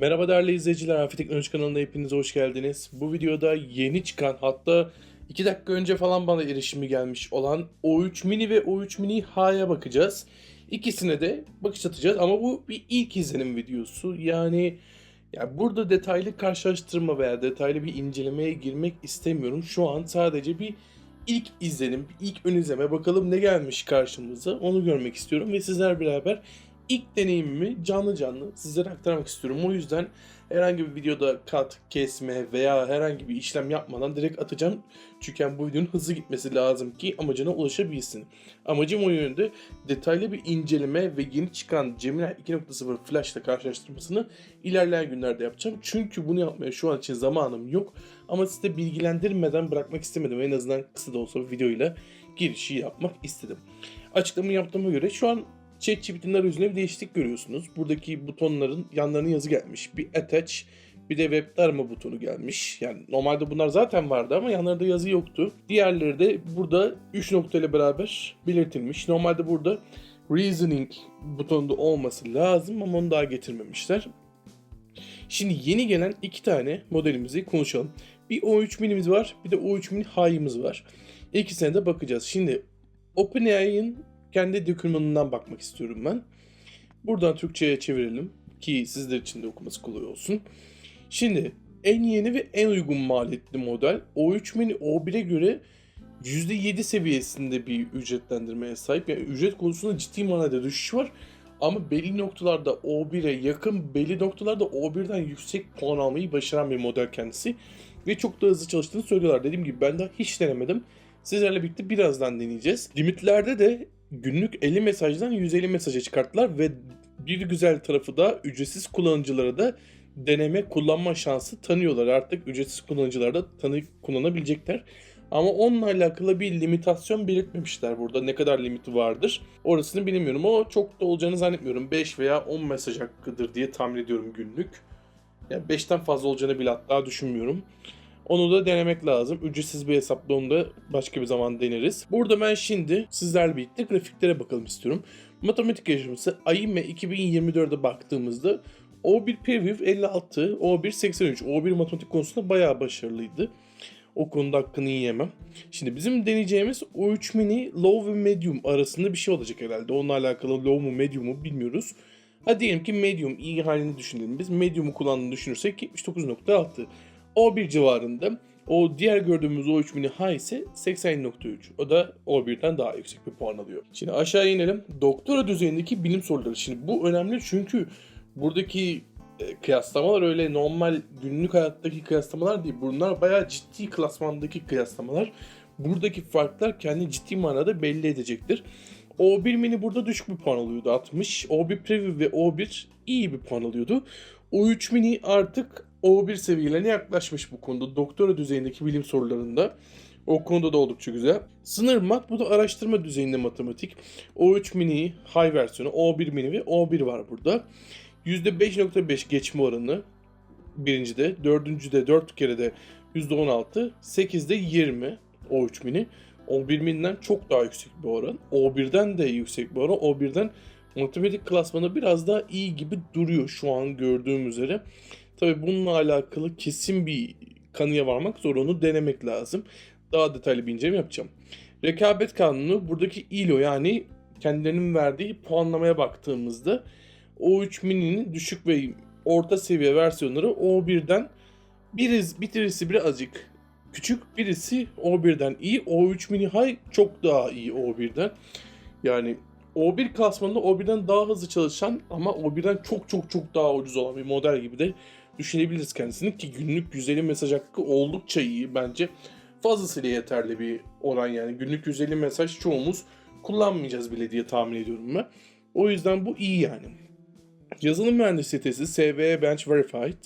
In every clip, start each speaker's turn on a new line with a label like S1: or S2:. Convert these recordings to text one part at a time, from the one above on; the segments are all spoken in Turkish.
S1: Merhaba değerli izleyiciler, Afi Teknoloji kanalına hepiniz hoş geldiniz. Bu videoda yeni çıkan hatta 2 dakika önce falan bana erişimi gelmiş olan O3 Mini ve O3 Mini H'ya bakacağız. İkisine de bakış atacağız ama bu bir ilk izlenim videosu. Yani ya burada detaylı karşılaştırma veya detaylı bir incelemeye girmek istemiyorum. Şu an sadece bir ilk izlenim, bir ilk ön izleme bakalım ne gelmiş karşımıza onu görmek istiyorum ve sizler beraber ilk deneyimimi canlı canlı sizlere aktarmak istiyorum. O yüzden herhangi bir videoda kat, kesme veya herhangi bir işlem yapmadan direkt atacağım. Çünkü yani bu videonun hızlı gitmesi lazım ki amacına ulaşabilsin. Amacım o yönde detaylı bir inceleme ve yeni çıkan Gemini 2.0 Flash ile karşılaştırmasını ilerleyen günlerde yapacağım. Çünkü bunu yapmaya şu an için zamanım yok. Ama size bilgilendirmeden bırakmak istemedim. En azından kısa da olsa bir videoyla girişi yapmak istedim. Açıklamayı yaptığıma göre şu an ChatGPT'nin arayüzünde bir değişiklik görüyorsunuz. Buradaki butonların yanlarına yazı gelmiş. Bir attach bir de webde arama butonu gelmiş. Yani normalde bunlar zaten vardı ama yanlarında yazı yoktu. Diğerleri de burada 3 nokta ile beraber belirtilmiş. Normalde burada reasoning butonunda olması lazım ama onu daha getirmemişler. Şimdi yeni gelen iki tane modelimizi konuşalım. Bir O3 minimiz var, bir de O3 mini high'ımız var. İkisine de bakacağız. Şimdi OpenAI'ın kendi dokümanından bakmak istiyorum ben. Buradan Türkçe'ye çevirelim ki sizler için de okuması kolay olsun. Şimdi en yeni ve en uygun maliyetli model O3 Mini O1'e göre %7 seviyesinde bir ücretlendirmeye sahip. Yani ücret konusunda ciddi manada düşüş var. Ama belli noktalarda O1'e yakın, belli noktalarda O1'den yüksek puan almayı başaran bir model kendisi. Ve çok da hızlı çalıştığını söylüyorlar. Dediğim gibi ben daha hiç denemedim. Sizlerle birlikte birazdan deneyeceğiz. Limitlerde de günlük 50 mesajdan 150 mesaja çıkarttılar ve bir güzel tarafı da ücretsiz kullanıcılara da deneme kullanma şansı tanıyorlar. Artık ücretsiz kullanıcılar da tanıyıp kullanabilecekler. Ama onunla alakalı bir limitasyon belirtmemişler burada. Ne kadar limiti vardır orasını bilmiyorum ama çok da olacağını zannetmiyorum. 5 veya 10 mesaj hakkıdır diye tahmin ediyorum günlük. Yani 5'ten fazla olacağını bile hatta düşünmüyorum. Onu da denemek lazım. Ücretsiz bir hesapla onu da başka bir zaman deneriz. Burada ben şimdi sizlerle birlikte grafiklere bakalım istiyorum. Matematik yarışması AİME 2024'e baktığımızda O1 Preview 56, O1 83. O1 matematik konusunda bayağı başarılıydı. O konuda hakkını yiyemem. Şimdi bizim deneyeceğimiz O3 Mini Low ve Medium arasında bir şey olacak herhalde. Onunla alakalı Low mu Medium mu bilmiyoruz. Hadi diyelim ki Medium iyi halini düşünelim. Biz Medium'u kullandığını düşünürsek 79.6. O1 civarında. O diğer gördüğümüz O3 Mini High ise 80.3. O da O1'den daha yüksek bir puan alıyor. Şimdi aşağı inelim. Doktora düzeyindeki bilim soruları. Şimdi bu önemli çünkü buradaki e, kıyaslamalar öyle normal günlük hayattaki kıyaslamalar değil. Bunlar bayağı ciddi klasmandaki kıyaslamalar. Buradaki farklar kendi ciddi manada belli edecektir. O1 mini burada düşük bir puan alıyordu 60. O1 Preview ve O1 iyi bir puan alıyordu. O3 mini artık O1 seviyelerine yaklaşmış bu konuda. Doktora düzeyindeki bilim sorularında. O konuda da oldukça güzel. Sınır mat bu da araştırma düzeyinde matematik. O3 mini high versiyonu, O1 mini ve O1 var burada. %5.5 geçme oranı birincide, dördüncüde 4 kere de %16, 8'de 20 O3 mini. O1 mini'den çok daha yüksek bir oran. O1'den de yüksek bir oran. O1'den matematik klasmanı biraz daha iyi gibi duruyor şu an gördüğüm üzere. Tabi bununla alakalı kesin bir kanıya varmak zor onu denemek lazım. Daha detaylı bir inceleme yapacağım. Rekabet kanunu buradaki ILO yani kendilerinin verdiği puanlamaya baktığımızda O3 Mini'nin düşük ve orta seviye versiyonları O1'den biriz, bitirisi birazcık küçük, birisi O1'den iyi. O3 Mini High çok daha iyi O1'den. Yani O1 klasmanında O1'den daha hızlı çalışan ama O1'den çok çok çok daha ucuz olan bir model gibi de düşünebiliriz kendisini ki günlük 150 mesaj hakkı oldukça iyi bence. Fazlasıyla yeterli bir oran yani. Günlük 150 mesaj çoğumuz kullanmayacağız bile diye tahmin ediyorum ben. O yüzden bu iyi yani. Yazılım mühendisliği sitesi SVE Bench Verified.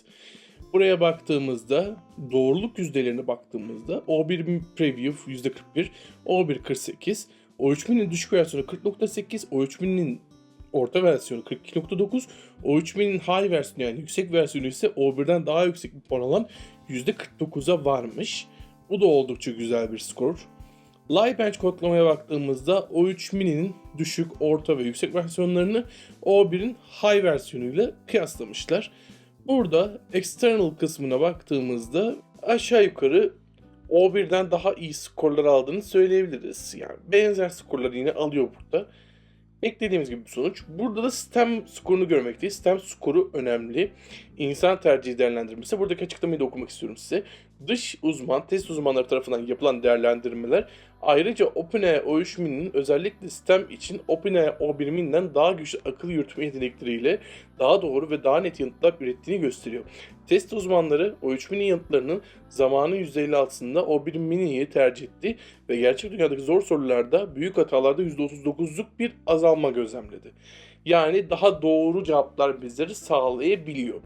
S1: Buraya baktığımızda doğruluk yüzdelerine baktığımızda O1 Preview %41, O1 48, O3000'in düşük versiyonu 40.8, O3000'in orta versiyonu 42.9, O3000'in high versiyonu yani yüksek versiyonu ise O1'den daha yüksek bir puan alan %49'a varmış. Bu da oldukça güzel bir skor. Live Bench kodlamaya baktığımızda O3 Mini'nin düşük, orta ve yüksek versiyonlarını O1'in high versiyonuyla kıyaslamışlar. Burada external kısmına baktığımızda aşağı yukarı O1'den daha iyi skorlar aldığını söyleyebiliriz. Yani benzer skorları yine alıyor burada. Beklediğimiz gibi bir sonuç. Burada da STEM skorunu görmekteyiz. STEM skoru önemli. İnsan tercihi değerlendirmesi. Buradaki açıklamayı da okumak istiyorum size. Dış uzman, test uzmanları tarafından yapılan değerlendirmeler ayrıca OpenAI O3 Mini'nin özellikle STEM için OpenAI O1 Mini'den daha güçlü akıl yürütme yetenekleriyle daha doğru ve daha net yanıtlar ürettiğini gösteriyor. Test uzmanları O3 Mini yanıtlarının zamanın %56'sında O1 Mini'yi tercih etti ve gerçek dünyadaki zor sorularda büyük hatalarda %39'luk bir azalma gözlemledi. Yani daha doğru cevaplar bizleri sağlayabiliyor.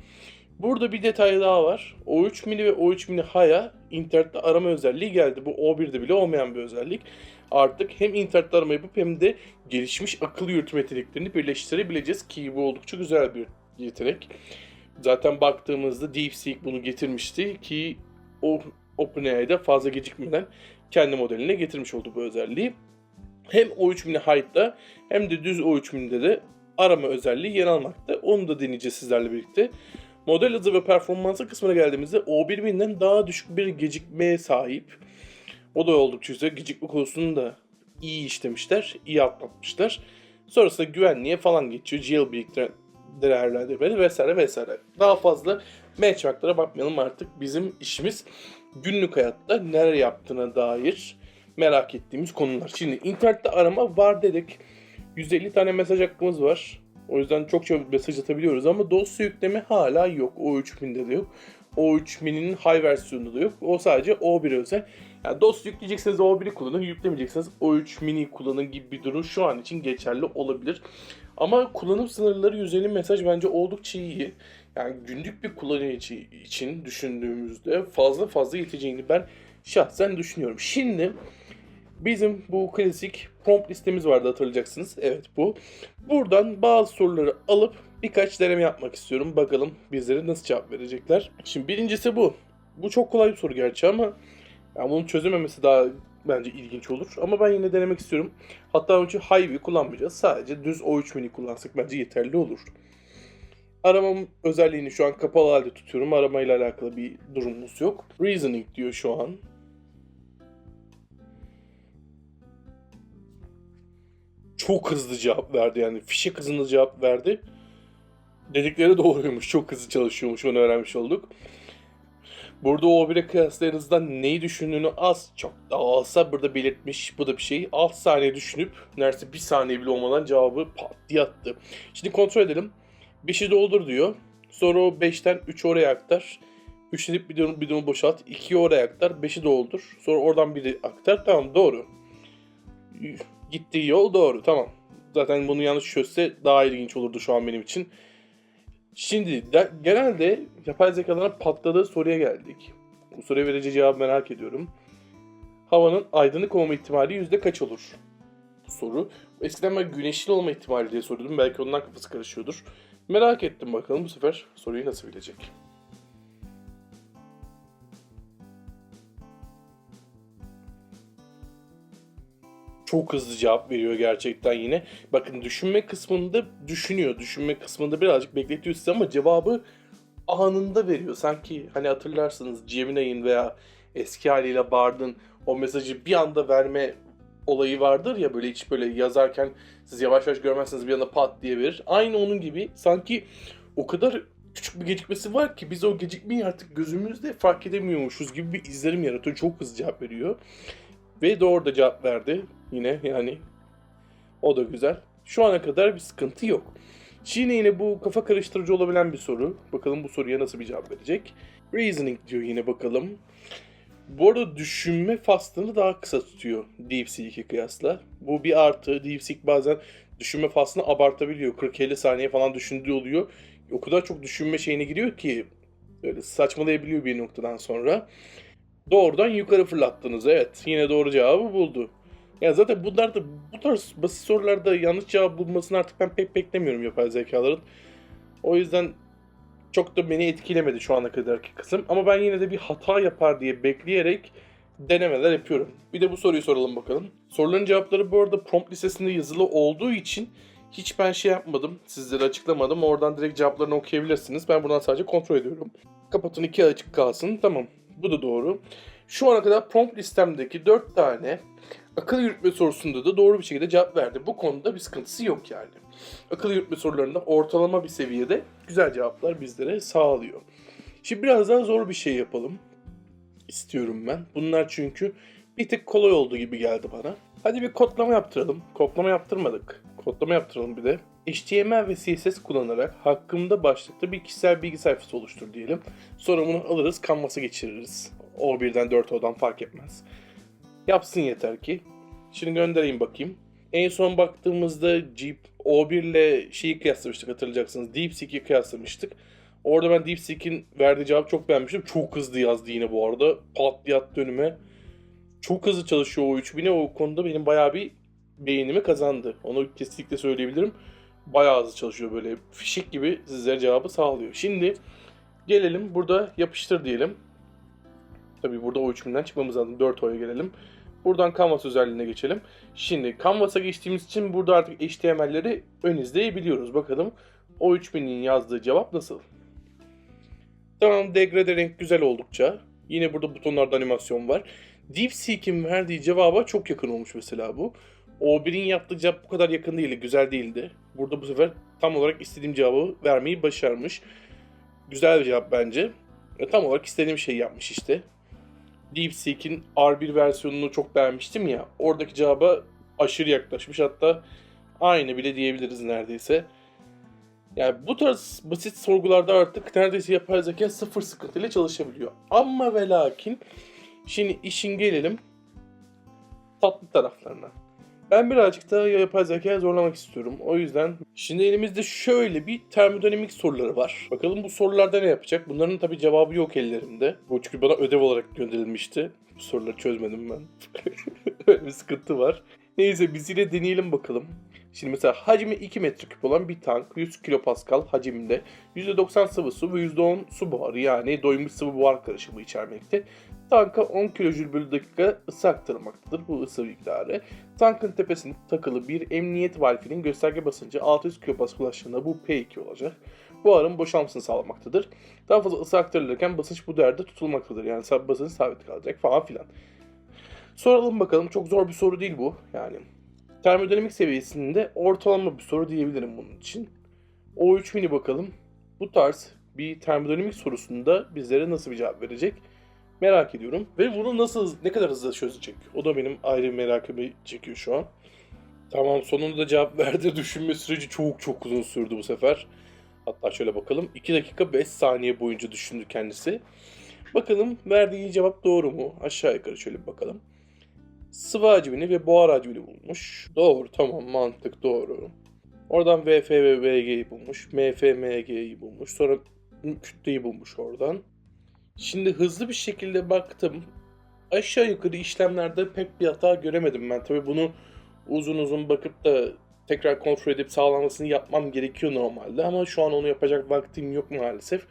S1: Burada bir detay daha var. O3 mini ve O3 mini Haya internette arama özelliği geldi. Bu O1'de bile olmayan bir özellik. Artık hem internette arama yapıp hem de gelişmiş akıl yürütme yeteneklerini birleştirebileceğiz ki bu oldukça güzel bir yetenek. Zaten baktığımızda DeepSeek bunu getirmişti ki o OpenAI'de fazla gecikmeden kendi modeline getirmiş oldu bu özelliği. Hem O3 mini Hide'da hem de düz O3 mini'de de arama özelliği yer almakta. Onu da deneyeceğiz sizlerle birlikte. Model hızı ve performansı kısmına geldiğimizde O1 Mini'den daha düşük bir gecikmeye sahip. O da oldukça güzel. Gecikme konusunu da iyi işlemişler, iyi atlatmışlar. Sonrasında güvenliğe falan geçiyor. Jailbreak değerlendirmeleri vesaire vesaire. Daha fazla benchmarklara bakmayalım artık. Bizim işimiz günlük hayatta neler yaptığına dair merak ettiğimiz konular. Şimdi internette arama var dedik. 150 tane mesaj hakkımız var. O yüzden çok çabuk mesaj atabiliyoruz ama dosya yükleme hala yok. O3 Mini'de de yok. O3 Mini'nin high versiyonu da yok. O sadece O1 özel. Yani dosya yükleyecekseniz O1'i kullanın, yüklemeyecekseniz O3 Mini kullanın gibi bir durum şu an için geçerli olabilir. Ama kullanım sınırları 150 mesaj bence oldukça iyi. Yani günlük bir kullanıcı için düşündüğümüzde fazla fazla yeteceğini ben şahsen düşünüyorum. Şimdi Bizim bu klasik prompt listemiz vardı hatırlayacaksınız. Evet bu. Buradan bazı soruları alıp birkaç deneme yapmak istiyorum. Bakalım bizlere nasıl cevap verecekler. Şimdi birincisi bu. Bu çok kolay bir soru gerçi ama yani bunu çözememesi daha bence ilginç olur. Ama ben yine denemek istiyorum. Hatta önce Hive'i kullanmayacağız. Sadece düz O3 mini kullansak bence yeterli olur. Aramam özelliğini şu an kapalı halde tutuyorum. Aramayla alakalı bir durumumuz yok. Reasoning diyor şu an. Çok hızlı cevap verdi yani. Fişek hızında cevap verdi. Dedikleri doğruymuş. Çok hızlı çalışıyormuş. Onu öğrenmiş olduk. Burada o 1'e kıyasla neyi düşündüğünü az çok da olsa burada belirtmiş. Bu da bir şey. 6 saniye düşünüp neredeyse 1 saniye bile olmadan cevabı pat diye attı. Şimdi kontrol edelim. 5'i doldur diyor. Sonra o 5'ten 3 oraya aktar. 3 edip bidonu, bidonu boşalt. 2'yi oraya aktar. 5'i doldur. Sonra oradan biri aktar. Tamam doğru. Gittiği yol doğru tamam. Zaten bunu yanlış çözse daha ilginç olurdu şu an benim için. Şimdi de, genelde yapay zekaların patladığı soruya geldik. Bu soruya vereceği cevabı merak ediyorum. Havanın aydınlık olma ihtimali yüzde kaç olur? Soru. Eskiden ben güneşli olma ihtimali diye soruyordum. Belki ondan kafası karışıyordur. Merak ettim bakalım bu sefer soruyu nasıl bilecek. Çok hızlı cevap veriyor gerçekten yine. Bakın düşünme kısmında düşünüyor. Düşünme kısmında birazcık bekletiyor size ama cevabı anında veriyor. Sanki hani hatırlarsınız Gemini'nin veya eski haliyle Bard'ın o mesajı bir anda verme olayı vardır ya böyle hiç böyle yazarken siz yavaş yavaş görmezseniz bir anda pat diye verir. Aynı onun gibi sanki o kadar küçük bir gecikmesi var ki biz o gecikmeyi artık gözümüzde fark edemiyormuşuz gibi bir izlerim yaratıyor. Çok hızlı cevap veriyor. Ve doğru da cevap verdi. Yine yani o da güzel. Şu ana kadar bir sıkıntı yok. Şimdi yine bu kafa karıştırıcı olabilen bir soru. Bakalım bu soruya nasıl bir cevap verecek. Reasoning diyor yine bakalım. Bu arada düşünme faslını daha kısa tutuyor DeepSeek'e kıyasla. Bu bir artı. DeepSeek bazen düşünme faslını abartabiliyor. 40-50 saniye falan düşündüğü oluyor. O kadar çok düşünme şeyine giriyor ki böyle saçmalayabiliyor bir noktadan sonra. Doğrudan yukarı fırlattınız. Evet. Yine doğru cevabı buldu. Ya zaten bunlar da bu tarz basit sorularda yanlış cevap bulmasını artık ben pek beklemiyorum yapay zekaların. O yüzden çok da beni etkilemedi şu ana kadarki kısım. Ama ben yine de bir hata yapar diye bekleyerek denemeler yapıyorum. Bir de bu soruyu soralım bakalım. Soruların cevapları bu arada prompt listesinde yazılı olduğu için Hiç ben şey yapmadım, sizlere açıklamadım. Oradan direkt cevaplarını okuyabilirsiniz. Ben buradan sadece kontrol ediyorum. Kapatın iki açık kalsın. Tamam. Bu da doğru. Şu ana kadar prompt listemdeki 4 tane akıl yürütme sorusunda da doğru bir şekilde cevap verdi. Bu konuda bir sıkıntısı yok yani. Akıl yürütme sorularında ortalama bir seviyede güzel cevaplar bizlere sağlıyor. Şimdi biraz daha zor bir şey yapalım. istiyorum ben. Bunlar çünkü bir tık kolay oldu gibi geldi bana. Hadi bir kodlama yaptıralım. Kodlama yaptırmadık. Kodlama yaptıralım bir de. HTML ve CSS kullanarak hakkımda başlıkta bir kişisel bilgi sayfası oluştur diyelim. Sonra bunu alırız, Canvas'a geçiririz. O1'den 4O'dan fark etmez. Yapsın yeter ki. Şimdi göndereyim bakayım. En son baktığımızda Jeep O1 ile şeyi kıyaslamıştık hatırlayacaksınız. DeepSeek'i kıyaslamıştık. Orada ben DeepSeek'in verdiği cevabı çok beğenmiştim. Çok hızlı yazdı yine bu arada. Pat diye attı önüme. Çok hızlı çalışıyor o 3000'e. O konuda benim bayağı bir beğenimi kazandı. Onu kesinlikle söyleyebilirim. Bayağı hızlı çalışıyor böyle. Fişek gibi sizlere cevabı sağlıyor. Şimdi gelelim burada yapıştır diyelim. Tabii burada o 3000'den çıkmamız lazım. 4 oya gelelim. Buradan Canvas özelliğine geçelim. Şimdi Canvas'a geçtiğimiz için burada artık HTML'leri ön izleyebiliyoruz. Bakalım o 3000'in yazdığı cevap nasıl? Tamam degrade renk güzel oldukça. Yine burada butonlarda animasyon var. DeepSeek'in verdiği cevaba çok yakın olmuş mesela bu. O1'in yaptığı cevap bu kadar yakın değildi, güzel değildi. Burada bu sefer tam olarak istediğim cevabı vermeyi başarmış. Güzel bir cevap bence. E, tam olarak istediğim şeyi yapmış işte. DeepSeek'in R1 versiyonunu çok beğenmiştim ya. Oradaki cevaba aşırı yaklaşmış. Hatta aynı bile diyebiliriz neredeyse. Yani bu tarz basit sorgularda artık neredeyse yapay zeka sıfır sıkıntıyla çalışabiliyor. Ama ve lakin şimdi işin gelelim tatlı taraflarına. Ben birazcık daha yapay zekayı zorlamak istiyorum. O yüzden şimdi elimizde şöyle bir termodinamik soruları var. Bakalım bu sorularda ne yapacak? Bunların tabii cevabı yok ellerimde. Bu çünkü bana ödev olarak gönderilmişti. Bu soruları çözmedim ben. Öyle bir sıkıntı var. Neyse biz yine deneyelim bakalım. Şimdi mesela hacmi 2 metreküp olan bir tank 100 kilopascal hacimde %90 sıvı su ve %10 su buharı yani doymuş sıvı buhar karışımı içermekte. Tanka 10 kilojül bölü dakika ısı aktarılmaktadır bu ısı miktarı. Tankın tepesinde takılı bir emniyet valfinin gösterge basıncı 600 kilopascal ulaştığında bu P2 olacak. Buharın boşalmasını sağlamaktadır. Daha fazla ısı aktarılırken basınç bu değerde tutulmaktadır. Yani basınç sabit kalacak falan filan. Soralım bakalım. Çok zor bir soru değil bu. Yani termodinamik seviyesinde ortalama bir soru diyebilirim bunun için. O3 mini bakalım. Bu tarz bir termodinamik sorusunda bizlere nasıl bir cevap verecek? Merak ediyorum. Ve bunu nasıl, ne kadar hızlı çözecek? O da benim ayrı merakımı çekiyor şu an. Tamam sonunda da cevap verdi. Düşünme süreci çok çok uzun sürdü bu sefer. Hatta şöyle bakalım. 2 dakika 5 saniye boyunca düşündü kendisi. Bakalım verdiği cevap doğru mu? Aşağı yukarı şöyle bir bakalım. Sıvı hacmini ve buhar hacmini bulmuş. Doğru tamam mantık doğru. Oradan VF ve VG'yi bulmuş. MF, MG'yi bulmuş. Sonra kütleyi bulmuş oradan. Şimdi hızlı bir şekilde baktım. Aşağı yukarı işlemlerde pek bir hata göremedim ben. Tabii bunu uzun uzun bakıp da tekrar kontrol edip sağlamasını yapmam gerekiyor normalde. Ama şu an onu yapacak vaktim yok maalesef.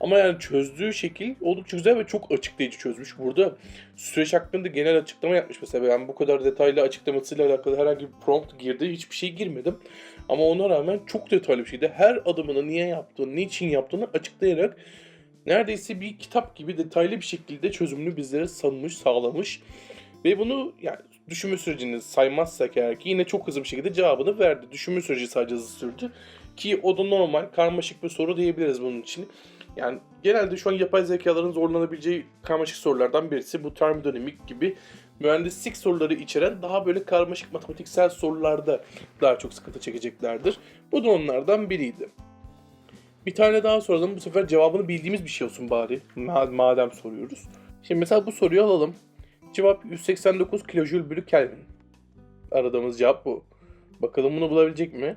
S1: Ama yani çözdüğü şekil oldukça güzel ve çok açıklayıcı çözmüş. Burada süreç hakkında genel açıklama yapmış mesela. Ben bu kadar detaylı açıklamasıyla alakalı herhangi bir prompt girdi. Hiçbir şey girmedim. Ama ona rağmen çok detaylı bir şeydi. Her adımını niye yaptığını, niçin yaptığını açıklayarak neredeyse bir kitap gibi detaylı bir şekilde çözümünü bizlere sanmış, sağlamış. Ve bunu yani düşünme sürecini saymazsak eğer ki yine çok hızlı bir şekilde cevabını verdi. Düşünme süreci sadece hızlı sürdü. Ki o da normal, karmaşık bir soru diyebiliriz bunun için. Yani genelde şu an yapay zekaların zorlanabileceği karmaşık sorulardan birisi bu termodinamik gibi mühendislik soruları içeren daha böyle karmaşık matematiksel sorularda daha çok sıkıntı çekeceklerdir. Bu da onlardan biriydi. Bir tane daha soralım. Bu sefer cevabını bildiğimiz bir şey olsun bari. Madem soruyoruz. Şimdi mesela bu soruyu alalım. Cevap 189 kilojül bölü Kelvin. Aradığımız cevap bu. Bakalım bunu bulabilecek mi?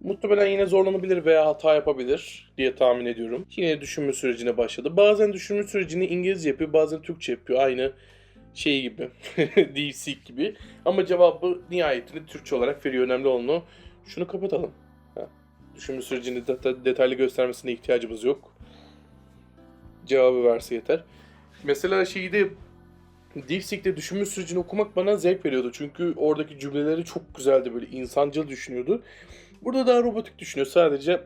S1: Muhtemelen yine zorlanabilir veya hata yapabilir diye tahmin ediyorum. Yine düşünme sürecine başladı. Bazen düşünme sürecini İngilizce yapıyor, bazen Türkçe yapıyor. Aynı şey gibi, DeepSeek gibi. Ama cevabı nihayetinde Türkçe olarak veriyor. Önemli olan o. Şunu kapatalım. Düşünme sürecini det- detaylı göstermesine ihtiyacımız yok. Cevabı verse yeter. Mesela şeyi de DeepSeek'te düşünme sürecini okumak bana zevk veriyordu. Çünkü oradaki cümleleri çok güzeldi böyle insancıl düşünüyordu. Burada daha robotik düşünüyor. Sadece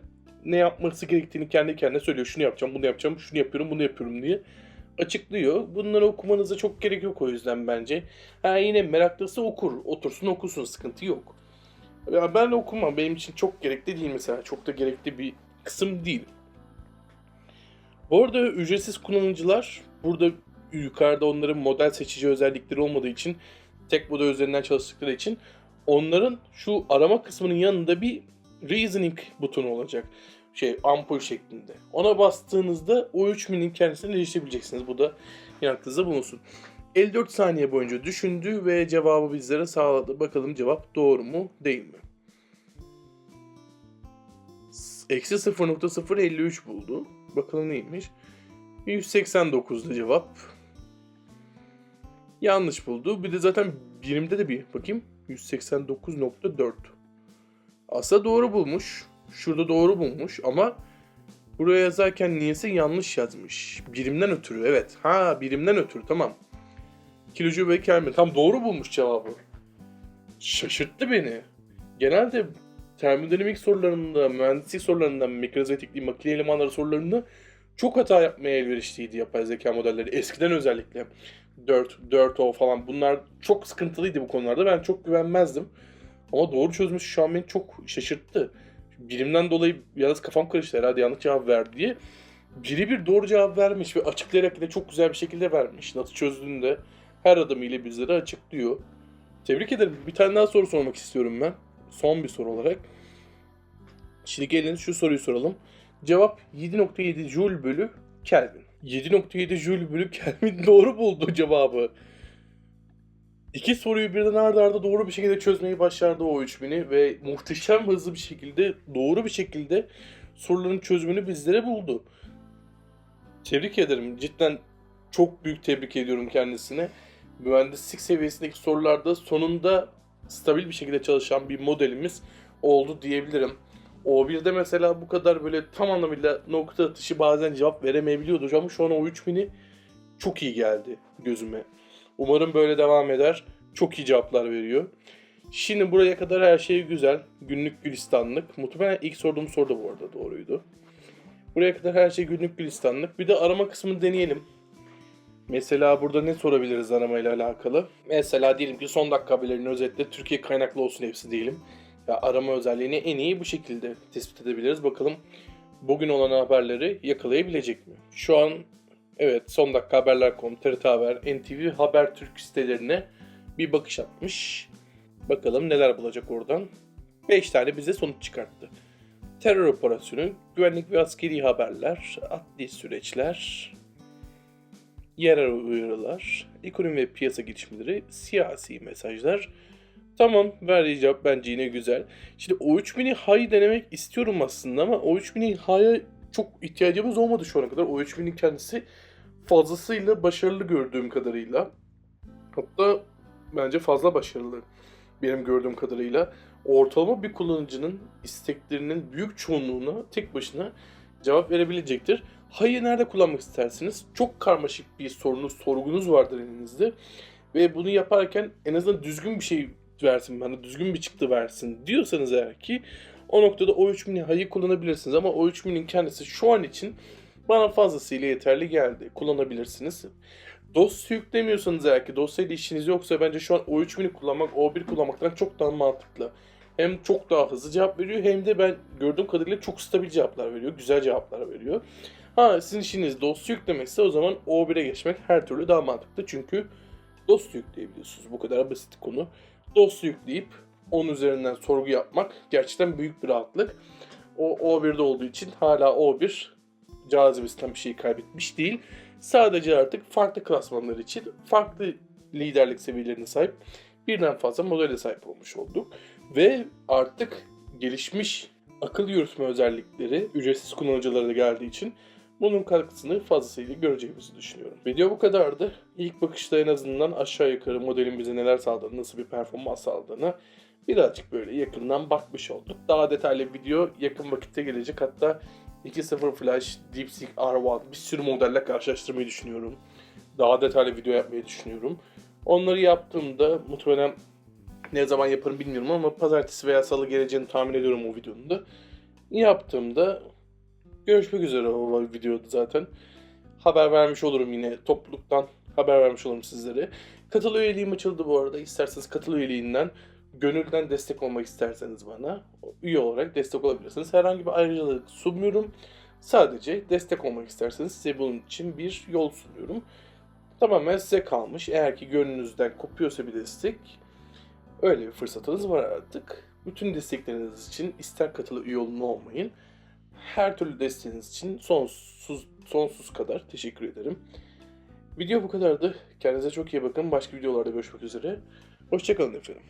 S1: ne yapması gerektiğini kendi kendine söylüyor. Şunu yapacağım, bunu yapacağım, şunu yapıyorum, bunu yapıyorum diye açıklıyor. Bunları okumanıza çok gerek yok o yüzden bence. Ha yine meraklısı okur. Otursun okusun sıkıntı yok. Ya ben okumam. Benim için çok gerekli değil mesela. Çok da gerekli bir kısım değil. Bu arada ücretsiz kullanıcılar burada yukarıda onların model seçici özellikleri olmadığı için tek model üzerinden çalıştıkları için onların şu arama kısmının yanında bir reasoning butonu olacak. Şey ampul şeklinde. Ona bastığınızda o 3 minin kendisini değiştirebileceksiniz. Bu da yine aklınızda bulunsun. 54 saniye boyunca düşündü ve cevabı bizlere sağladı. Bakalım cevap doğru mu değil mi? Eksi 0.053 buldu. Bakalım neymiş? 189'da cevap. Yanlış buldu. Bir de zaten birimde de bir bakayım. 189.4. Aslında doğru bulmuş. Şurada doğru bulmuş ama buraya yazarken niyeyse yanlış yazmış. Birimden ötürü evet. Ha birimden ötürü tamam. Kilocu ve kelme. Tam doğru bulmuş cevabı. Şaşırttı beni. Genelde termodinamik sorularında, mühendislik sorularında, mikrozetikli makine elemanları sorularında çok hata yapmaya elverişliydi yapay zeka modelleri. Eskiden özellikle 4, 4 o falan bunlar çok sıkıntılıydı bu konularda. Ben çok güvenmezdim. Ama doğru çözmüş şu an beni çok şaşırttı. Birimden dolayı yalnız kafam karıştı herhalde yanlış cevap verdi diye. Biri bir doğru cevap vermiş ve açıklayarak da çok güzel bir şekilde vermiş. Nasıl çözdüğünü de her adımıyla bizlere açıklıyor. Tebrik ederim. Bir tane daha soru sormak istiyorum ben. Son bir soru olarak. Şimdi gelin şu soruyu soralım. Cevap 7.7 Joule bölü Kelvin. 7.7 Joule bölü Kelvin doğru buldu cevabı. İki soruyu birden arda arda doğru bir şekilde çözmeyi başardı o 3000'i ve muhteşem hızlı bir şekilde, doğru bir şekilde soruların çözümünü bizlere buldu. Tebrik ederim. Cidden çok büyük tebrik ediyorum kendisine. Mühendislik seviyesindeki sorularda sonunda stabil bir şekilde çalışan bir modelimiz oldu diyebilirim. O1'de mesela bu kadar böyle tam anlamıyla nokta atışı bazen cevap veremeyebiliyordu ama şu an o 3000'i çok iyi geldi gözüme. Umarım böyle devam eder. Çok iyi cevaplar veriyor. Şimdi buraya kadar her şey güzel. Günlük gülistanlık. Muhtemelen ilk sorduğum soru da bu arada doğruydu. Buraya kadar her şey günlük gülistanlık. Bir de arama kısmını deneyelim. Mesela burada ne sorabiliriz aramayla alakalı? Mesela diyelim ki son dakika haberlerini özetle Türkiye kaynaklı olsun hepsi diyelim. Ya arama özelliğini en iyi bu şekilde tespit edebiliriz. Bakalım bugün olan haberleri yakalayabilecek mi? Şu an evet son dakika haberler.com, TRT Haber, NTV Habertürk sitelerine bir bakış atmış. Bakalım neler bulacak oradan. 5 tane bize sonuç çıkarttı. Terör operasyonu, güvenlik ve askeri haberler, adli süreçler, yerel uyarılar, ekonomi ve piyasa gelişmeleri, siyasi mesajlar. Tamam verdiği cevap bence yine güzel. Şimdi o 3000'i high denemek istiyorum aslında ama o 3000'i high'a çok ihtiyacımız olmadı şu ana kadar. O 3000'in kendisi fazlasıyla başarılı gördüğüm kadarıyla. Hatta bence fazla başarılı benim gördüğüm kadarıyla. Ortalama bir kullanıcının isteklerinin büyük çoğunluğuna tek başına cevap verebilecektir. Hayır nerede kullanmak istersiniz? Çok karmaşık bir sorunuz, sorgunuz vardır elinizde. Ve bunu yaparken en azından düzgün bir şey versin bana, düzgün bir çıktı versin diyorsanız eğer ki o noktada o 3000'i hayır kullanabilirsiniz. Ama o 3000'in kendisi şu an için bana fazlasıyla yeterli geldi. Kullanabilirsiniz. Dosya yüklemiyorsanız eğer ki dosyayla işiniz yoksa bence şu an o 3000'i kullanmak O1 kullanmaktan çok daha mantıklı. Hem çok daha hızlı cevap veriyor hem de ben gördüğüm kadarıyla çok stabil cevaplar veriyor. Güzel cevaplar veriyor. Ha sizin işiniz dosya yüklemekse o zaman O1'e geçmek her türlü daha mantıklı. Çünkü dosya yükleyebiliyorsunuz. Bu kadar basit konu. Dosya yükleyip onun üzerinden sorgu yapmak gerçekten büyük bir rahatlık. O O1'de olduğu için hala O1 cazibesinden bir şey kaybetmiş değil. Sadece artık farklı klasmanlar için farklı liderlik seviyelerine sahip birden fazla modele sahip olmuş olduk. Ve artık gelişmiş akıl yürütme özellikleri ücretsiz kullanıcılara da geldiği için bunun katkısını fazlasıyla göreceğimizi düşünüyorum. Video bu kadardı. İlk bakışta en azından aşağı yukarı modelin bize neler sağladığını, nasıl bir performans sağladığını birazcık böyle yakından bakmış olduk. Daha detaylı video yakın vakitte gelecek. Hatta 2.0 Flash, DeepSeek R1 bir sürü modelle karşılaştırmayı düşünüyorum. daha detaylı video yapmayı düşünüyorum. Onları yaptığımda muhtemelen ne zaman yaparım bilmiyorum ama pazartesi veya salı geleceğini tahmin ediyorum o videonun da. Yaptığımda görüşmek üzere o videoda zaten. Haber vermiş olurum yine topluluktan haber vermiş olurum sizlere. Katıl üyeliğim açıldı bu arada. İsterseniz katıl üyeliğinden gönülden destek olmak isterseniz bana üye olarak destek olabilirsiniz. Herhangi bir ayrıcalık sunmuyorum. Sadece destek olmak isterseniz size bunun için bir yol sunuyorum. Tamamen size kalmış. Eğer ki gönlünüzden kopuyorsa bir destek öyle bir fırsatınız var artık. Bütün destekleriniz için ister katılı üye olun olmayın. Her türlü desteğiniz için sonsuz sonsuz kadar teşekkür ederim. Video bu kadardı. Kendinize çok iyi bakın. Başka videolarda görüşmek üzere. Hoşçakalın efendim.